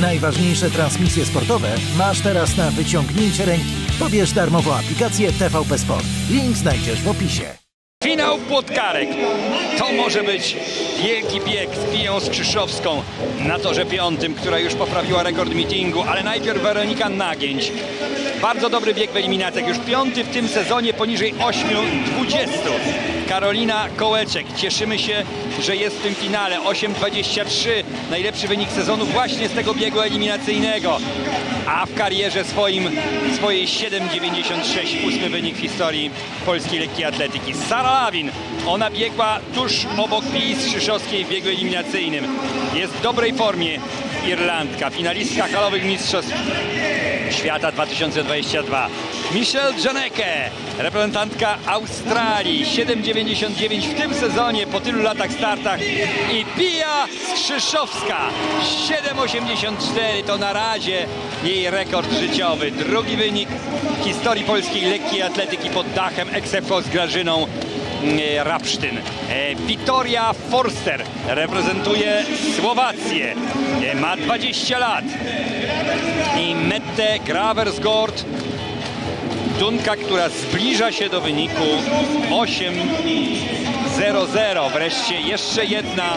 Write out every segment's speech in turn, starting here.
Najważniejsze transmisje sportowe masz teraz na wyciągnięcie ręki. Pobierz darmową aplikację TVP Sport. Link znajdziesz w opisie. Finał Płotkarek. To może być wielki bieg z Piją Skrzyszowską na torze piątym, która już poprawiła rekord meetingu, ale najpierw Weronika Nagięć. Bardzo dobry bieg w eliminacjach, już piąty w tym sezonie poniżej 8.20. Karolina Kołeczek. Cieszymy się, że jest w tym finale. 8.23. Najlepszy wynik sezonu właśnie z tego biegu eliminacyjnego. A w karierze swoim, swojej 7,96. Ósmy wynik w historii polskiej lekkiej atletyki. Sara Lawin. Ona biegła tuż obok Pii Skrzyszowskiej w biegu eliminacyjnym. Jest w dobrej formie Irlandka. Finalistka halowych mistrzostw świata 2022. Michelle Janeke, reprezentantka Australii, 7,99 w tym sezonie po tylu latach startach i Pia Skrzyszowska, 7,84 to na razie jej rekord życiowy. Drugi wynik w historii polskiej lekkiej atletyki pod dachem Exepo z Grażyną e, Rapsztyn. E, Witoria Forster reprezentuje Słowację, E, ma 20 lat Mette Graversgård Dunka, która zbliża się do wyniku. 8-0-0. Wreszcie jeszcze jedna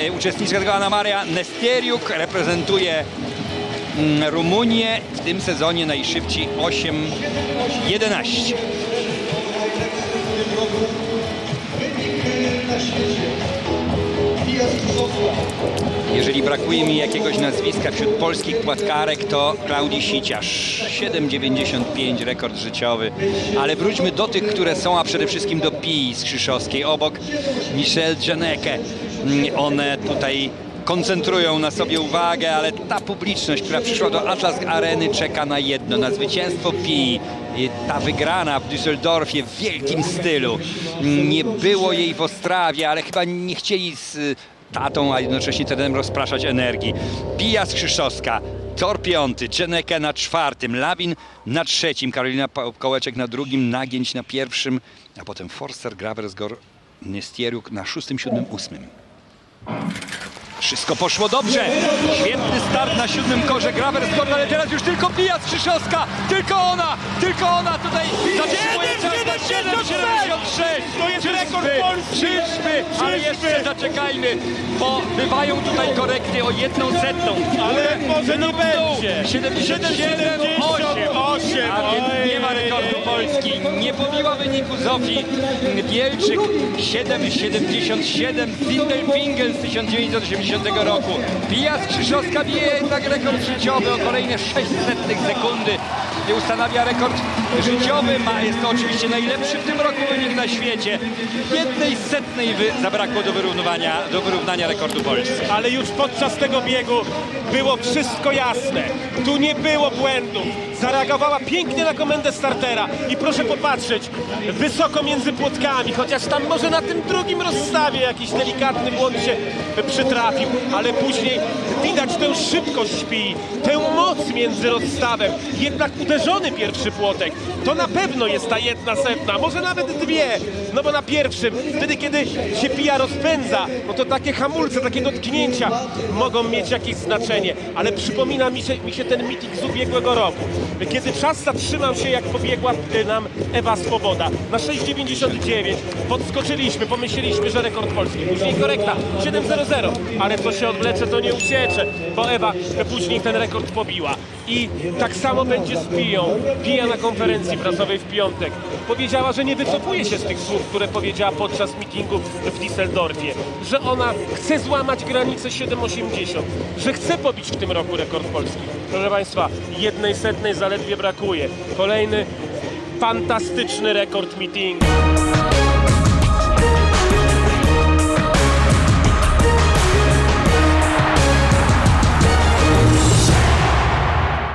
e, uczestniczka tego Anna Maria Nesteriuk reprezentuje mm, Rumunię w tym sezonie najszybciej. 8-11. Jeżeli brakuje mi jakiegoś nazwiska wśród polskich płatkarek, to Klaudii Siciarz. 7,95 rekord życiowy. Ale wróćmy do tych, które są, a przede wszystkim do Pii Skrzyszowskiej. Obok Michelle Janeke. Mm, One tutaj koncentrują na sobie uwagę, ale ta publiczność, która przyszła do Atlas Areny czeka na jedno, na zwycięstwo Pii. I Ta wygrana w Düsseldorfie w wielkim stylu. Nie było jej w Ostrawie, ale chyba nie chcieli z tatą, a jednocześnie trenerem rozpraszać energii. Pija Skrzyszowska, tor piąty, Dżeneke na czwartym, Lawin na trzecim, Karolina Kołeczek na drugim, Nagięć na pierwszym, a potem Forster, Graversgor, Nestieruk na szóstym, siódmym, ósmym. Wszystko poszło dobrze. Świetny start na siódmym korze Graversgor, ale teraz już tylko Pija Skrzyszowska. Tylko ona, tylko ona tutaj zatrzymuje czas na 7,76. To jest rekord Polski. Czyżby, ale jeszcze zaczekajmy, bo bywają tutaj korekty o jedną setną. Ale może nie będzie. 77, 8. Osiem, A więc nie ma rekordu Polski. Nie pobiła wyniku Zofii Bielczyk 7,77 Windelfingel z 1980 roku. Pija Skrzyszowska bije jednak rekord życiowy o kolejne 6 setnych sekundy. Ustanawia rekord życiowy. Ma, jest to oczywiście najlepszy w tym roku wynik na świecie. Jednej setnej zabrakło do wyrównywania, do wyrównania rekordu Polski. Ale już podczas tego biegu było wszystko jasne. Tu nie było błędów. Zareagowała pięknie na komendę startera. I proszę popatrzeć, wysoko między płotkami, chociaż tam może na tym drugim rozstawie jakiś delikatny błąd się przytrafił, ale później widać tę szybkość pi, tę moc między rozstawem. Jednak uderzony pierwszy płotek, to na pewno jest ta jedna setna, może nawet dwie. No bo na pierwszym, wtedy kiedy się pija rozpędza, no to takie hamulce, takie dotknięcia mogą mieć jakieś znaczenie. Ale przypomina mi się, mi się ten meeting z ubiegłego roku, kiedy czas zatrzymał się, jak pobiegła y, nam Ewa Swoboda. Na 6,99 podskoczyliśmy, pomyśleliśmy, że rekord polski. Później korekta, 7,00, ale co się odwlecze, to nie uciecze, bo Ewa później ten rekord pobiła. I tak samo będzie z Piją. Pija na konferencji prasowej w piątek. Powiedziała, że nie wycofuje się z tych słów, które powiedziała podczas meetingu w Düsseldorfie. Że ona chce złamać granicę 7,80. Że chce pobić w tym roku rekord polski. Proszę Państwa, jednej setnej zaledwie brakuje. Kolejny fantastyczny rekord meetingu.